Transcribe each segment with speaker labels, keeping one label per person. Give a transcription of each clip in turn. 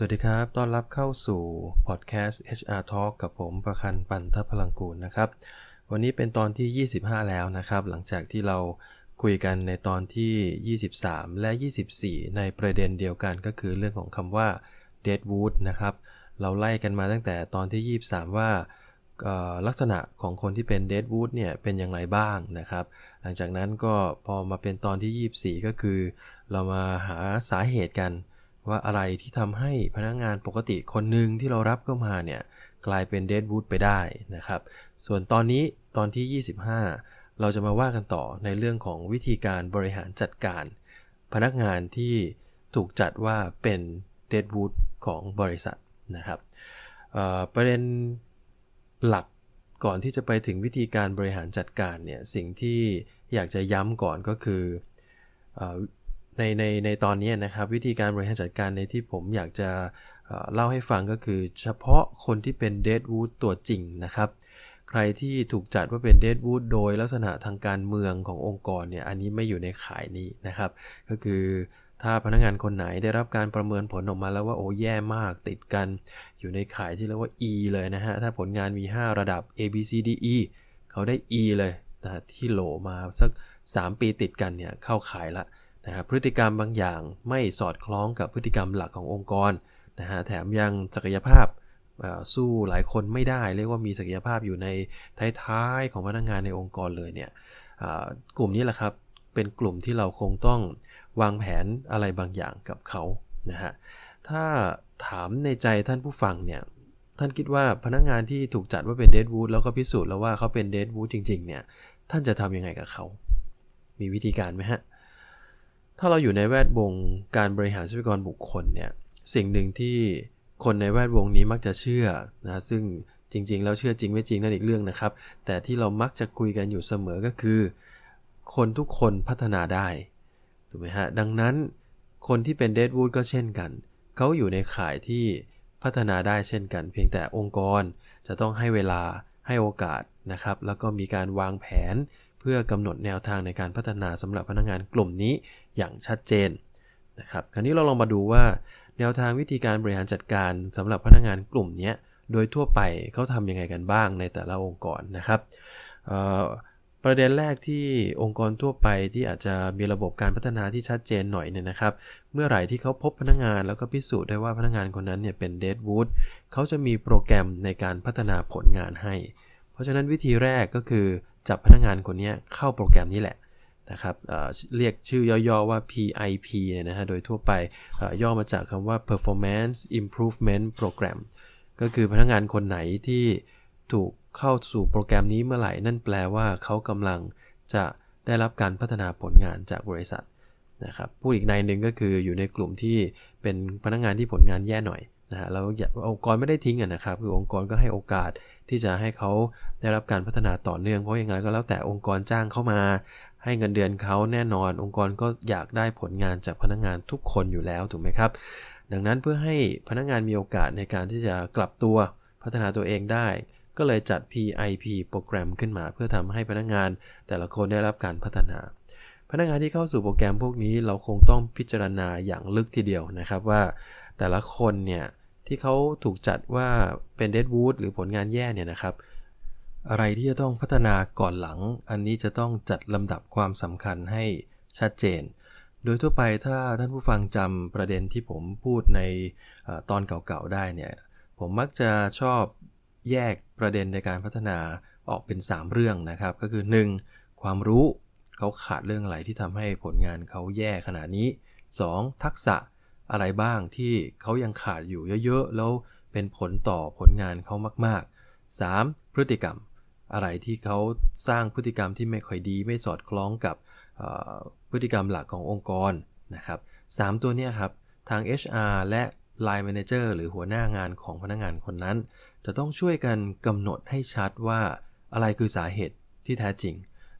Speaker 1: สวัสดีครับ ต้อนรับเข้าสู่พอดแคสต์ HR Talk กับผมประคันปันทพลังกูลนะครับ วันนี้เป็นตอนที่ 25 แล้วนะครับ หลังจากที่เราคุยกันในตอนที่ 23 และ 24 ในประเด็นเดียวกันก็คือเรื่องของคำว่า deadwood นะครับ เราไล่กันมาตั้งแต่ตอนที่ 23 ว่าลักษณะของคนที่เป็น deadwood เนี่ยเป็นอย่างไรบ้างนะครับ หลังจากนั้นก็พอมาเป็นตอนที่ 24 ก็คือ เรามาหาสาเหตุกัน ว่าอะไรที่ทำให้พนักงงานปกติคนหนึ่งที่เรารับเข้ามาเนี่ยกลายเป็นเดดวูดไปได้นะครับ ส่วนตอนนี้ตอนที่ 25 เราจะมาว่ากันต่อในเรื่องของวิธีการบริหารจัดการ พนักงานที่ถูกจัดว่าเป็นเดดวูดของบริษัทนะครับประเด็นหลักก่อนที่จะไปถึงวิธีการบริหารจัดการเนี่ยสิ่งที่อยากจะย้ำก่อนก็คือ ในในในตอนนี้นะครับ วิธีการบริหารจัดการในที่ผมอยากจะเล่าให้ฟังก็คือ เฉพาะคนที่เป็นเดดวูดตัวจริงนะครับ ใครที่ถูกจัดว่าเป็นเดดวูดโดยลักษณะทางการเมืองขององค์กรเนี่ยอันนี้ไม่อยู่ในขายนี้นะครับ ก็คือถ้าพนักงานคนไหนได้รับการประเมินผลออกมาแล้วว่าโอ้แย่มากติดกัน อยู่ในขายที่เรียกว่า E เลยนะฮะ ถ้าผลงานมี 5 ระดับ A B C D E เขาได้ E เลยนะที่โหลมาสัก 3 ปีติดกันเนี่ยเข้าขายละะครับพฤติกรรมบางอย่างไม่สอดคล้องกับพฤติกรรมหลักขององค์กรนะฮะแถมยังศักยภาพสู้หลายคนไม่ได้ เรียกว่ามีศักยภาพอยู่ในท้ายๆของพนักงงานในองค์กรเลยเนี่ยกลุ่มนี้แหละครับเป็นกลุ่มที่เราคงต้องวางแผนอะไรบางอย่างกับเขานะฮะถ้าถามในใจท่านผู้ฟังเนี่ยท่านคิดว่าพนักงงานที่ถูกจัดว่าเป็นเดดวูดแล้วก็พิสูจน์แล้วว่าเขาเป็นเดดวูดจริงๆเนี่ยท่านจะทำยังไงกับเขา มีวิธีการไหมฮะ ถ้าเราอยู่ในแวดวงการบริหารทรัพยากรบุคคลเนี่ย สิ่งหนึ่งที่คนในแวดวงนี้มักจะเชื่อนะซึ่งจริง ๆ แล้วเชื่อจริงไม่จริงนั่นอีกเรื่องนะครับ แต่ที่เรามักจะคุยกันอยู่เสมอก็คือ คนทุกคนพัฒนาได้ถูกไหมฮะดังนั้นคนที่เป็นเดดวูดก็เช่นกัน เขาอยู่ในข่ายที่พัฒนาได้เช่นกัน เพียงแต่องค์กรจะต้องให้เวลาให้โอกาสนะครับ แล้วก็มีการวางแผนเพื่อกำหนดแนวทางในการพัฒนาสำหรับพนักงานกลุ่มนี้ อย่างชัดเจนนะครับคราวนี้เราลองมาดูว่าแนวทางวิธีการบริหารจัดการสำหรับพนักงานกลุ่มนี้โดยทั่วไปเขาทำยังไงกันบ้างในแต่ละองค์กรนะครับประเด็นแรกที่องค์กรทั่วไปที่อาจจะมีระบบการพัฒนาที่ชัดเจนหน่อยเนี่ยนะครับ เมื่อไหร่ที่เขาพบพนักงานแล้วก็พิสูจน์ได้ว่าพนักงานคนนั้นเนี่ยเป็นเดดวูดเขาจะมีโปรแกรมในการพัฒนาผลงานให้ เพราะฉะนั้นวิธีแรกก็คือจับพนักงานคนนี้เข้าโปรแกรมนี้แหละ นะครับเรียกชื่อย่อๆว่า PIP เนี่ยนะฮะโดยทั่วไปย่อมาจากคำว่า Performance Improvement Program ก็คือพนักงานคนไหนที่ถูกเข้าสู่โปรแกรมนี้เมื่อไหร่ นั่นแปลว่าเขากำลังจะได้รับการพัฒนาผลงานจากบริษัทนะครับพูดอีกในหนึ่งก็คืออยู่ในกลุ่มที่เป็นพนักงานที่ผลงานแย่หน่อยนะฮะแล้วองค์กรไม่ได้ทิ้งนะครับ คือองค์กรก็ให้โอกาสที่จะให้เขาได้รับการพัฒนาต่อเนื่องเพราะอย่างไรก็แล้วแต่องค์กรจ้างเข้ามา ให้เงินเดือนเขาแน่นอน องค์กรก็อยากได้ผลงานจากพนักงานทุกคนอยู่แล้วถูกไหมครับ ดังนั้นเพื่อให้พนักงานมีโอกาสในการที่จะกลับตัวพัฒนาตัวเองได้ ก็เลยจัด PIP โปรแกรมขึ้นมา เพื่อทำให้พนักงานแต่ละคนได้รับการพัฒนาพนักงานที่เข้าสู่โปรแกรมพวกนี้เราคงต้องพิจารณาอย่างลึกทีเดียวนะครับว่า แต่ละคนเนี่ยที่เขาถูกจัดว่าเป็นเดดวูดหรือผลงานแย่เนี่ยนะครับ อะไรที่จะต้องพัฒนาก่อนหลัง อันนี้จะต้องจัดลำดับความสำคัญให้ชัดเจน โดยทั่วไปถ้าท่านผู้ฟังจำประเด็นที่ผมพูดในอตอนเก่าๆได้เนี่ย ผมมักจะชอบแยกประเด็นในการพัฒนาออกเป็น 3 เรื่องนะครับ ก็คือ 1. ความรู้เขาขาดเรื่องอะไรที่ทำให้ผลงานเขาแย่ขนาดนี้ 2. ทักษะอะไรบ้างที่เขายังขาดอยู่เยอะๆ แล้วเป็นผลต่อผลงานเขามากๆ 3. พฤติกรรม อะไรที่เขาสร้างพฤติกรรมที่ไม่ค่อยดี ไม่สอดคล้องกับพฤติกรรมหลักขององค์กรนะครับสตัวนี้ครับ ทาง HR และ Line Manager หรือหัวหน้างานของพนักงานคนนั้น จะต้องช่วยกันกำหนดให้ชัดว่าอะไรคือสาเหตุที่แท้จริง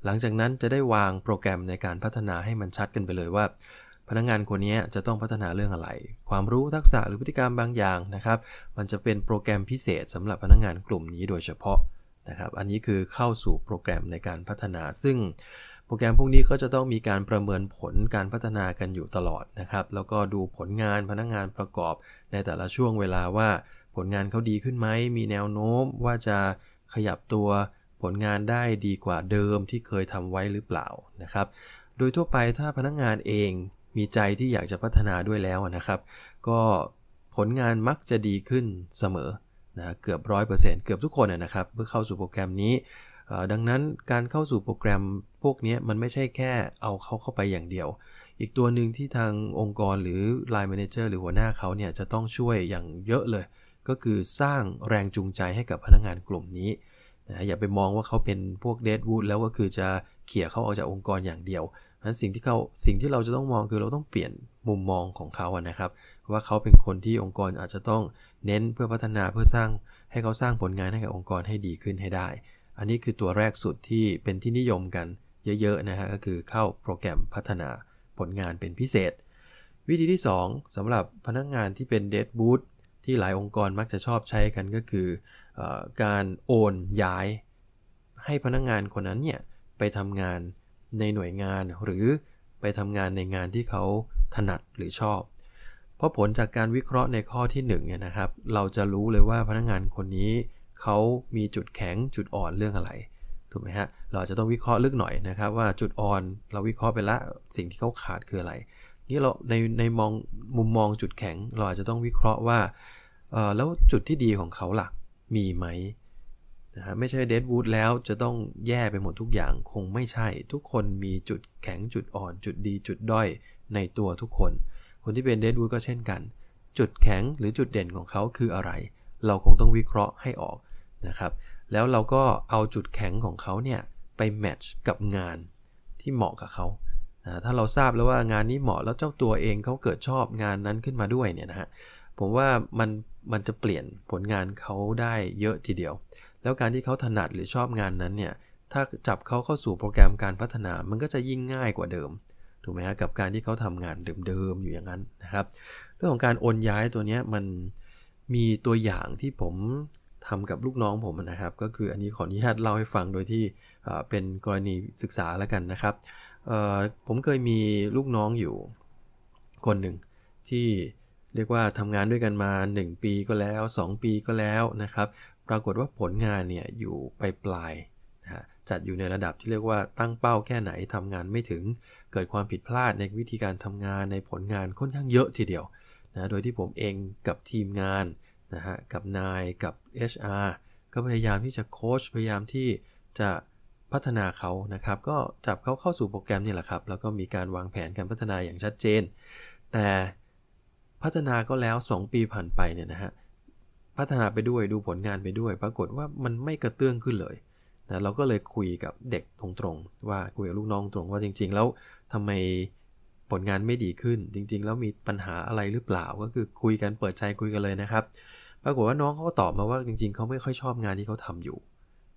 Speaker 1: หลังจากนั้นจะได้วางโปรแกรมในการพัฒนาให้มันชัดกันไปเลยว่า พนักงานคนนี้จะต้องพัฒนาเรื่องอะไร ความรู้ทักษะหรือพฤติกรรมบางอย่างนะครับ มันจะเป็นโปรแกรมพิเศษสำหรับพนักงานกลุ่มนี้โดยเฉพาะ นะครับ อันนี้คือเข้าสู่โปรแกรมในการพัฒนา ซึ่งโปรแกรมพวกนี้ก็จะต้องมีการประเมินผลการพัฒนากันอยู่ตลอดนะครับ แล้วก็ดูผลงานพนักงานประกอบในแต่ละช่วงเวลาว่าผลงานเขาดีขึ้นไหม มีแนวโน้มว่าจะขยับตัวผลงานได้ดีกว่าเดิมที่เคยทำไว้หรือเปล่านะครับ โดยทั่วไปถ้าพนักงานเองมีใจที่อยากจะพัฒนาด้วยแล้วนะครับ ก็ผลงานมักจะดีขึ้นเสมอ นะเกือบร้อยเปอร์เซ็นต์เกือบทุกคนนะครับเมื่อเข้าสู่โปรแกรมนี้ ดังนั้นการเข้าสู่โปรแกรมพวกนี้มันไม่ใช่แค่เอาเขาเข้าไปอย่างเดียว อีกตัวหนึ่งที่ทางองค์กรหรือ Line Manager หรือหัวหน้าเขาเนี่ยจะต้องช่วยอย่างเยอะเลย ก็คือสร้างแรงจูงใจให้กับพนักงานกลุ่มนี้นะอย่าไปมองว่าเขาเป็นพวกเดดวูดแล้วก็คือจะเขี่ยเขาออกจากองค์กรอย่างเดียวนั้นสิ่งที่เขาสิ่งที่เราจะต้องมองคือเราต้องเปลี่ยนมุมมองของเขาอะนะครับ ว่าเขาเป็นคนที่องค์กรอาจจะต้องเน้นเพื่อพัฒนาเพื่อสร้างให้เขาสร้างผลงานให้กับองค์กรให้ดีขึ้นให้ได้ อันนี้คือตัวแรกสุดที่เป็นที่นิยมกันเยอะๆนะฮะก็คือเข้าโปรแกรมพัฒนาผลงานเป็นพิเศษ วิธีที่ 2สำหรับพนักงานที่เป็นเดดบูธที่หลายองค์กรมักจะชอบใช้กันก็คืออการโอนย้าย ให้พนักงานคนนั้นเนี่ยไปทำงานในหน่วยงานหรือไปทำงานในงานที่เขาถนัดหรือชอบ เพราะผลจากการวิเคราะห์ในข้อที่1เนี่ยนะครับ เราจะรู้เลยว่าพนักงานคนนี้เขามีจุดแข็งจุดอ่อนเรื่องอะไรถูกไหมฮะ เราจะต้องวิเคราะห์ลึกหน่อยนะครับว่าจุดอ่อนเราวิเคราะห์ไปละสิ่งที่เขาขาดคืออะไร นี่เราในในมองมุมมองจุดแข็งเราอาจจะต้องวิเคราะห์ว่าแล้วจุดที่ดีของเขาหลักมีไหมนะฮะไม่ใช่เดดวูดแล้วจะต้องแย่ไปหมดทุกอย่างคงไม่ใช่ ทุกคนมีจุดแข็งจุดอ่อน จุดดีจุดด้อยในตัวทุกคน คนที่เป็นเดดวูดก็เช่นกัน จุดแข็งหรือจุดเด่นของเขาคืออะไร เราคงต้องวิเคราะห์ให้ออกนะครับ แล้วเราก็เอาจุดแข็งของเขาเนี่ยไปแมทช์กับงานที่เหมาะกับเขาถ้าเราทราบแล้วว่างานนี้เหมาะแล้วเจ้าตัวเองเขาเกิดชอบงานนั้นขึ้นมาด้วยเนี่ยนะฮะผมว่ามันมันจะเปลี่ยนผลงานเขาได้เยอะทีเดียว แล้วการที่เขาถนัดหรือชอบงานนั้นเนี่ยถ้าจับเขาเข้าสู่โปรแกรมการพัฒนามันก็จะยิ่งง่ายกว่าเดิม ถูกไหมฮะกับการที่เขาทำงานเดิมๆอยู่อย่างนั้นนะครับ เรื่องของการโอนย้ายตัวนี้มันมีตัวอย่างที่ผมทำกับลูกน้องผมนะครับ ก็คืออันนี้ขออนุญาตเล่าให้ฟังโดยที่เป็นกรณีศึกษาแล้วกันนะครับผมเคยมีลูกน้องอยู่คนหนึ่งที่เรียกว่าทำงานด้วยกันมา 1 ปีก็แล้ว 2 ปีก็แล้วนะครับ ปรากฏว่าผลงานเนี่ยอยู่ไปปลายนะจัดอยู่ในระดับที่เรียกว่าตั้งเป้าแค่ไหนทำงานไม่ถึง เกิดความผิดพลาดในวิธีการทำงานในผลงานค่อนข้างเยอะทีเดียวนะโดยที่ผมเองกับทีมงานนะฮะกับนายกับ HR ก็พยายามที่จะโค้ชพยายามที่จะพัฒนาเขานะครับ ก็จับเขาเข้าสู่โปรแกรมนี่แหละครับ แล้วก็มีการวางแผนการพัฒนาอย่างชัดเจน แต่พัฒนาก็แล้ว 2 ปีผ่านไปเนี่ยนะฮะพัฒนาไปด้วยดูผลงานไปด้วย ปรากฏว่ามันไม่กระเตื้องขึ้นเลยนะเราก็เลยคุยกับเด็กตรงๆ ว่าคุยกับลูกน้องตรงว่าจริง ๆ แล้ว ทำไมผลงานไม่ดีขึ้น จริง ๆ แล้วมีปัญหาอะไรหรือเปล่า ก็คือคุยกันเปิดใจคุยกันเลยนะครับ ปรากฏว่าน้องเขาก็ตอบมาว่าจริง ๆ เขาไม่ค่อยชอบงานที่เขาทำอยู่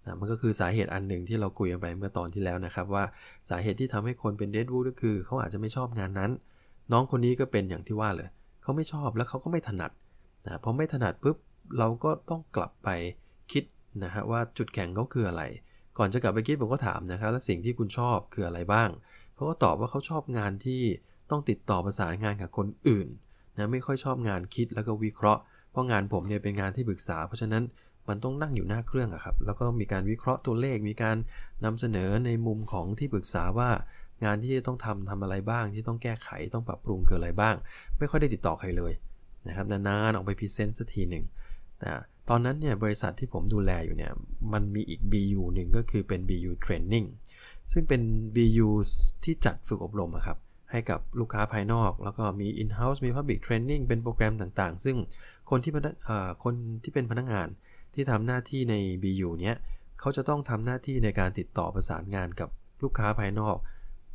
Speaker 1: นะมันก็คือสาเหตุอันหนึ่งที่เราคุยกันไปเมื่อตอนที่แล้วนะครับ ว่าสาเหตุที่ทำให้คนเป็นเดดวูดก็คือ เขาอาจจะไม่ชอบงานนั้น น้องคนนี้ก็เป็นอย่างที่ว่าเลย เขาไม่ชอบแล้วเขาก็ไม่ถนัดนะพอไม่ถนัดปุ๊บเราก็ต้องกลับไปคิดนะฮะว่าจุดแข็งเขาคืออะไร ก่อนจะกลับไปคิดผมก็ถามนะครับแล้วสิ่งที่คุณชอบคืออะไรบ้าง เขาก็ตอบว่าเขาชอบงานที่ต้องติดต่อประสานงานกับคนอื่นนะไม่ค่อยชอบงานคิดแล้วก็วิเคราะห์ เพราะงานผมเนี่ยเป็นงานที่ปรึกษา เพราะฉะนั้นมันต้องนั่งอยู่หน้าเครื่องอะครับ แล้วก็มีการวิเคราะห์ตัวเลข มีการนำเสนอในมุมของที่ปรึกษาว่างานที่ต้องทำทำอะไรบ้าง ที่ต้องแก้ไขต้องปรับปรุงคืออะไรบ้าง ไม่ค่อยได้ติดต่อใครเลยนะครับนานๆออกไปพรีเซนต์สักทีหนึ่ง นะตอนนั้นเนี่ยบริษัทที่ผมดูแลอยู่เนี่ยมันมีอีก BU หนึ่งก็คือเป็น BU Training ซึ่งเป็น BU ที่จัดฝึกอบรมครับให้กับลูกค้าภายนอก แล้วก็มี in-house มี public training เป็นโปรแกรมต่างๆ ซึ่งคนที่คนที่เป็นพนักงานที่ทำหน้าที่ใน BU เนี้ยเขาจะต้องทำหน้าที่ในการติดต่อประสานงานกับลูกค้าภายนอก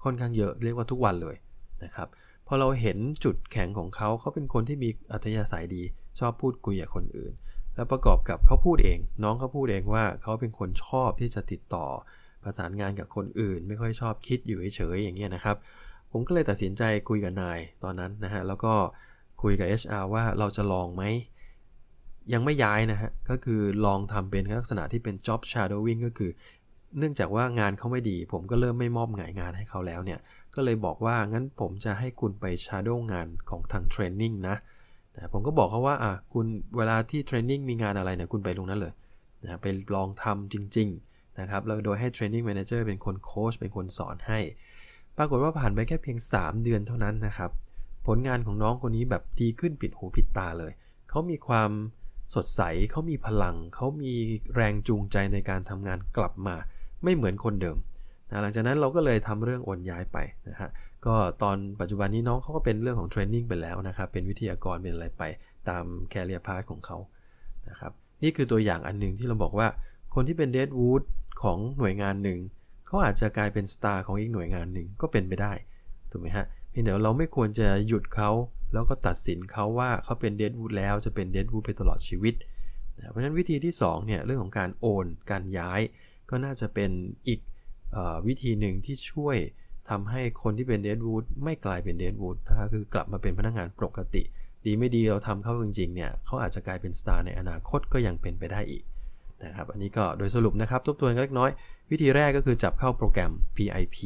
Speaker 1: ค่อนข้างเยอะเรียกว่าทุกวันเลยนะครับพอเราเห็นจุดแข็งของเขาเขาเป็นคนที่มีอัธยาศัยดี ชอบพูดคุยกับคนอื่น แล้วประกอบกับเขาพูดเอง น้องเขาพูดเองว่าเขาเป็นคนชอบที่จะติดต่อประสานงานกับคนอื่น ไม่ค่อยชอบคิดอยู่เฉยๆอย่างเงี้ยนะครับ ผมก็เลยตัดสินใจคุยกับนายตอนนั้นนะฮะแล้วก็คุยกับ HR ว่าเราจะลองไหมยังไม่ย้ายนะฮะ ก็คือลองทำเป็นลักษณะที่เป็น job shadowing ก็คือ เนื่องจากว่างานเขาไม่ดี ผมก็เริ่มไม่มอบหงายงานให้เขาแล้วเนี่ย ก็เลยบอกว่างั้นผมจะให้คุณไปชาร์โดงานของทางเทรนนิ่งนะ นะผมก็บอกเขาว่าอะคุณเวลาที่เทรนนิ่งมีงานอะไรเนี่ยคุณไปตรงนั้นเลยนะไปลองทำจริงๆนะครับแล้วโดยให้เทรนนิ่งแมเนเจอร์เป็นคนโค้ชเป็นคนสอนให้ ปรากฏว่าผ่านไปแค่เพียง 3 เดือนเท่านั้นนะครับ ผลงานของน้องคนนี้แบบดีขึ้นปิดหูปิดตาเลย เขามีความสดใสเขามีพลัง เขามีแรงจูงใจในการทำงานกลับมา ไม่เหมือนคนเดิมนะหลังจากนั้นเราก็เลยทำเรื่องโอนย้ายไปนะฮะ ก็ตอนปัจจุบันนี้น้องเขาก็เป็นเรื่องของเทรนนิ่งไปแล้วนะครับ เป็นวิทยากรเป็นอะไรไปตามแคเรียพาร์ทของเขานะครับ นี่คือตัวอย่างอันหนึ่งที่เราบอกว่า คนที่เป็นเดดวูดของหน่วยงานหนึ่งเขาอาจจะกลายเป็นสตาร์ของอีกหน่วยงานหนึ่งก็เป็นไปได้ถูกไหมฮะเพียงแต่เราไม่ควรจะหยุดเขาแล้วก็ตัดสินเขาว่าเขาเป็นเดดวูดแล้วจะเป็นเดดวูดไปตลอดชีวิตนะเพราะฉะนั้นวิธีที่2เนี่ยเรื่องของการโอน การย้าย ก็น่าจะเป็นอีกอวิธีหนึ่งที่ช่วย ทำให้คนที่เป็นเดดวูดไม่กลายเป็นเดดวูดนะครับคือกลับมาเป็นพนักงานปกติ ดีไม่ดีเราทำเขาจริงๆเนี่ยเขาอาจจะกลายเป็นสตาร์ในอนาคตก็ยังเป็นไปได้อีกนะครับอันนี้ก็โดยสรุปนะครับทบทวนกันเล็กน้อย วิธีแรกก็คือจับเข้าโปรแกรม PIP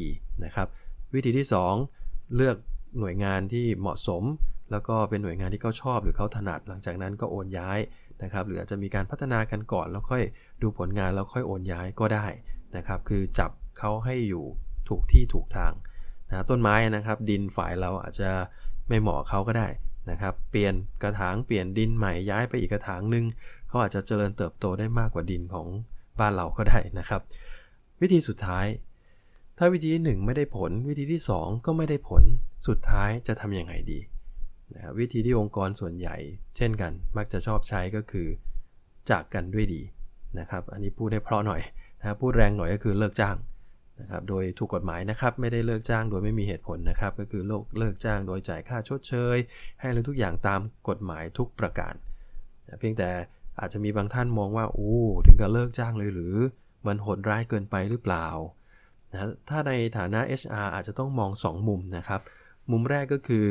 Speaker 1: นะครับวิธีที่ 2 เลือกหน่วยงานที่เหมาะสม แล้วก็เป็นหน่วยงานที่เขาชอบหรือเขาถนัด หลังจากนั้นก็โอนย้ายนะครับหรืออาจจะมีการพัฒนากันก่อนแล้วค่อยดูผลงานแล้วค่อยโอนย้ายก็ได้นะครับคือจับเขาให้อยู่ ถูกที่ถูกทางนะต้นไม้นะครับ ดินฝ่ายเราอาจจะไม่เหมาะเขาก็ได้นะครับ เปลี่ยนกระถางเปลี่ยนดินใหม่ย้ายไปอีกกระถางหนึ่งเขาอาจจะเจริญเติบโตได้มากกว่าดินของบ้านเราก็ได้นะครับ วิธีสุดท้าย ถ้าวิธีที่ 1 ไม่ได้ผล วิธีที่ 2 ก็ไม่ได้ผลสุดท้ายจะทำยังไงดีนะวิธีที่องค์กรส่วนใหญ่ เช่นกัน มักจะชอบใช้ก็คือ จากกันด้วยดีนะครับ อันนี้พูดได้เพราะหน่อยนะพูดแรงหน่อยก็คือเลิกจ้าง นะครับโดยถูกกฎหมายนะครับไม่ได้เลิกจ้างโดยไม่มีเหตุผลนะครับก็คือโลกเลิกจ้างโดยจ่ายค่าชดเชย ให้เรื่องทุกอย่างตามกฎหมายทุกประการนะเพียงแต่อาจจะมีบางท่านมองว่าโอ้ถึงกับเลิกจ้างเลยหรือ มันโหดร้ายเกินไปหรือเปล่านะถ้าในฐานะ HR อาจจะต้องมอง 2 มุมนะครับ มุมแรกก็คือ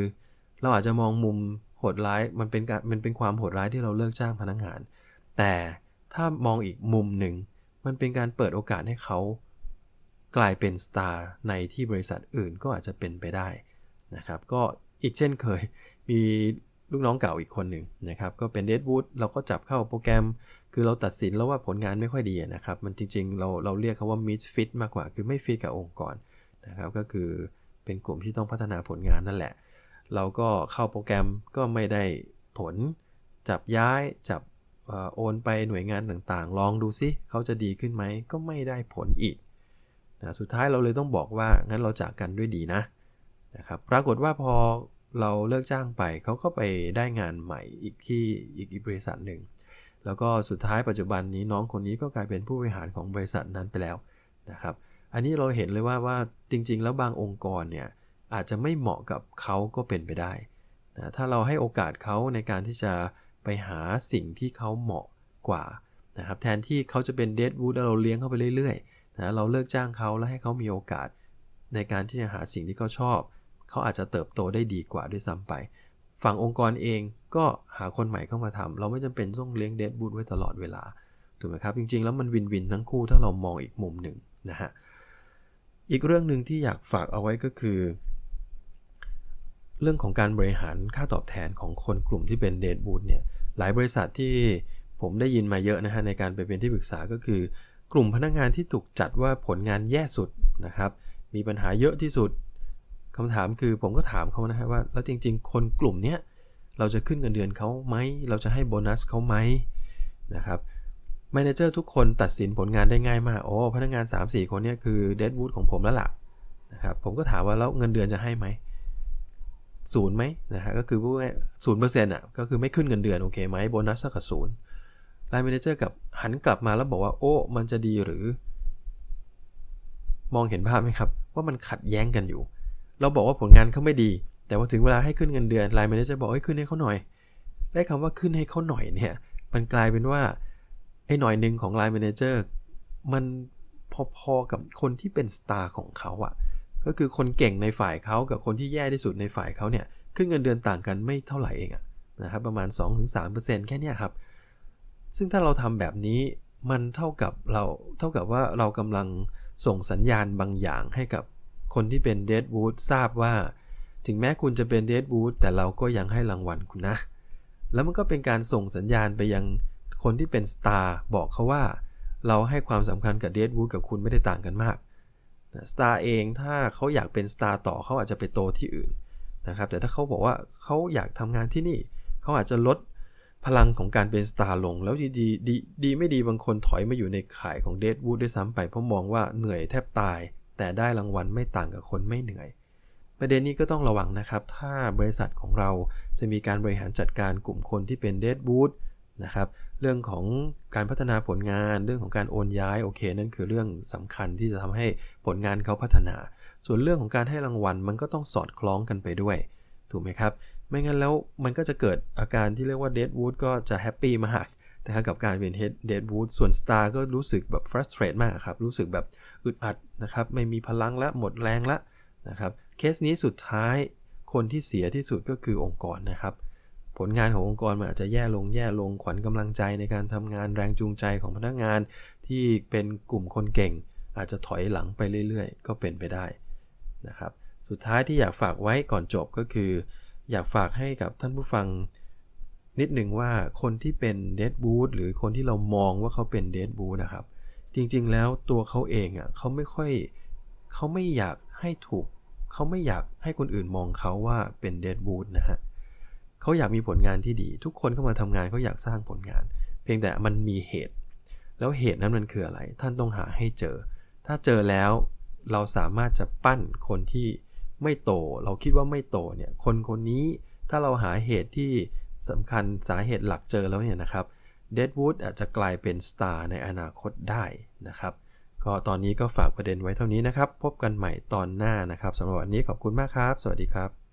Speaker 1: เราอาจจะมองมุมโหดร้ายมันเป็นการมันเป็นความโหดร้ายที่เราเลิกจ้างพนักงงาน แต่ถ้ามองอีกมุมหนึ่งมันเป็นการเปิดโอกาสให้เขา กลายเป็นสตาร์ในที่บริษัทอื่นก็อาจจะเป็นไปได้นะครับก็อีกเช่นเคยมีลูกน้องเก่าอีกคนหนึ่งนะครับก็เป็นเดดวูดเราก็จับเข้าโปรแกรม คือเราตัดสินแล้วว่าผลงานไม่ค่อยดีนะครับ มันจริงๆ เราเราเรียกเขาว่ามิสฟิตมากกว่าคือไม่ฟิตกับองค์กรนะครับก็คือเป็นกลุ่มที่ต้องพัฒนาผลงานนั่นแหละ เราก็เข้าโปรแกรมก็ไม่ได้ผล จับย้ายจับโอนไปหน่วยงานต่างๆ ลองดูซิเขาจะดีขึ้นไหมก็ไม่ได้ผลอีก นะสุดท้ายเราเลยต้องบอกว่างั้นเราจากกันด้วยดีนะนะครับปรากฏว่าพอเราเลิกจ้างไปเขาก็ไปได้งานใหม่อีกที่อีกบริษัทหนึ่ง แล้วก็สุดท้ายปัจจุบันนี้น้องคนนี้ก็กลายเป็นผู้บริหารของบริษัทนั้นไปแล้วนะครับ อันนี้เราเห็นเลยว่าว่าจริง ๆ แล้วบางองค์กรเนี่ยอาจจะไม่เหมาะกับเขาก็เป็นไปได้นะถ้าเราให้โอกาสเขาในการที่จะไปหาสิ่งที่เขาเหมาะกว่านะครับแทนที่เขาจะเป็นเดดวูดแล้วเราเลี้ยงเขาไปเรื่อยๆ นะเราเลิกจ้างเขาแล้วให้เขามีโอกาส ในการที่จะหาสิ่งที่เขาชอบ เขาอาจจะเติบโตได้ดีกว่าด้วยซ้ำไป ฝั่งองค์กรเองก็หาคนใหม่เข้ามาทำเราไม่จำเป็นต้องเลี้ยงเดดบูดไว้ตลอดเวลาถูกไหมครับ จริงๆ แล้วมันวินวินทั้งคู่ถ้าเรามองอีกมุมหนึ่งนะฮะอีกเรื่องหนึ่งที่อยากฝากเอาไว้ก็คือ เรื่องของการบริหารค่าตอบแทนของคนกลุ่มที่เป็นเดดบูดเนี่ยหลายบริษัทที่ผมได้ยินมาเยอะนะฮะในการไปเป็นที่ปรึกษาก็คือ กลุ่มพนักงงานที่ถูกจัดว่าผลงานแย่สุดนะครับ มีปัญหาเยอะที่สุดคำถามคือผมก็ถามเขานะฮะว่าแล้วจริง ๆ คนกลุ่มนี้เราจะขึ้นเงินเดือนเขาไหม เราจะให้โบนัสเขาไหมนะครับแมเนเจอร์ทุกคนตัดสินผลงานได้ง่ายมากโอ้พนักงาน 3-4 คนนี้คือเดดวูดของผมแล้วล่ะนะครับผมก็ถามว่าแล้วเงินเดือนจะให้ไหมศูนย์ไหมนะฮะก็คือพูดง่ายศูนย์เปอร์เซ็นต์อะก็คือไม่ขึ้นเงินเดือนโอเคไหมโบนัสกับศูนย์ ไลน์แมเนเจอร์กับหันกลับมาแล้วบอกว่าโอ้มันจะดีหรือ มองเห็นภาพไหมครับ ว่ามันขัดแย้งกันอยู่ เราบอกว่าผลงานเขาไม่ดี แต่ว่าถึงเวลาให้ขึ้นเงินเดือนไลน์แมเนเจอร์บอกให้ขึ้นให้เขาหน่อย ได้คำว่าขึ้นให้เขาหน่อยเนี่ยมันกลายเป็นว่าไอ้หน่อยหนึ่งของไลน์แมเนเจอร์มันพอๆกับคนที่เป็นสตาร์ของเขาอะ่ะก็คือคนเก่งในฝ่ายเขากับคนที่แย่ที่สุดในฝ่ายเขาเนี่ยขึ้นเงินเดือนต่างกันไม่เท่าไหร่เองอะนะครับประมาณ 2-3%แค่นี้ครับ ซึ่งถ้าเราทำแบบนี้มันเท่ากับเราเท่ากับว่าเรากำลังส่งสัญญาณบางอย่างให้กับคนที่เป็นเดดวูดทราบว่า ถึงแม้คุณจะเป็นเดดวูดแต่เราก็ยังให้รางวัลคุณนะ แล้วมันก็เป็นการส่งสัญญาณไปยังคนที่เป็นสตาร์บอกเขาว่า เราให้ความสำคัญกับเดดวูดกับคุณไม่ได้ต่างกันมากสตาร์เองถ้าเขาอยากเป็นสตาร์ต่อเขาอาจจะไปโตที่อื่นนะครับแต่ถ้าเขาบอกว่าเขาอยากทำงานที่นี่ เขาอาจจะลด พลังของการเป็นสตาร์ลง แล้วดีดีดีดีไม่ดีบางคนถอยมาอยู่ในข่ายของเดดวูดด้วยซ้ำไปเพราะมองว่าเหนื่อยแทบตาย แต่ได้รางวัลไม่ต่างกับคนไม่เหนื่อย ประเด็นนี้ก็ต้องระวังนะครับ ถ้าบริษัทของเราจะมีการบริหารจัดการกลุ่มคนที่เป็นเดดวูดนะครับเรื่องของการพัฒนาผลงานเรื่องของการโอนย้ายโอเค นั่นคือเรื่องสำคัญที่จะทำให้ผลงานเขาพัฒนา ส่วนเรื่องของการให้รางวัลมันก็ต้องสอดคล้องกันไปด้วย ถูกไหมครับ ไม่งั้นแล้วมันก็จะเกิดอาการที่เรียกว่าเดดวูดก็จะแฮปปี้มากนะครับกับการเป็นเดดวูดส่วนสตาร์ก็รู้สึกแบบฟรัสเตรตมากครับ รู้สึกแบบอึดอัดนะครับ ไม่มีพลังละหมดแรงละนะครับเคสนี้สุดท้ายคนที่เสียที่สุดก็คือองค์กรนะครับ ผลงานขององค์กรมันอาจจะแย่ลงแย่ลงขวัญกำลังใจในการทำงานแรงจูงใจของพนักงานที่เป็นกลุ่มคนเก่ง อาจจะถอยหลังไปเรื่อยๆ ก็เป็นไปได้นะครับ สุดท้ายที่อยากฝากไว้ก่อนจบก็คือ อยากฝากให้กับท่านผู้ฟังนิดหนึ่งว่าคนที่เป็นเดดบูธหรือคนที่เรามองว่าเขาเป็นเดดบูธนะครับ จริงๆแล้วตัวเขาเองอะเขาไม่ค่อยเขาไม่อยากให้ถูกเขาไม่อยากให้คนอื่นมองเขาว่าเป็นเดดบูธนะฮะเขาอยากมีผลงานที่ดี ทุกคนเข้ามาทำงานเขาอยากสร้างผลงาน เพียงแต่มันมีเหตุ แล้วเหตุนั้นมันคืออะไร ท่านต้องหาให้เจอ ถ้าเจอแล้วเราสามารถจะปั้นคนที่ ไม่โต เราคิดว่าไม่โตเนี่ยคนคนนี้ถ้าเราหาเหตุที่สำคัญสาเหตุหลักเจอแล้วเนี่ยนะครับเดดวูดอาจจะกลายเป็นสตาร์ในอนาคตได้นะครับ ก็ตอนนี้ก็ฝากประเด็นไว้เท่านี้นะครับ พบกันใหม่ตอนหน้านะครับสำหรับวันนี้ขอบคุณมากครับ สวัสดีครับ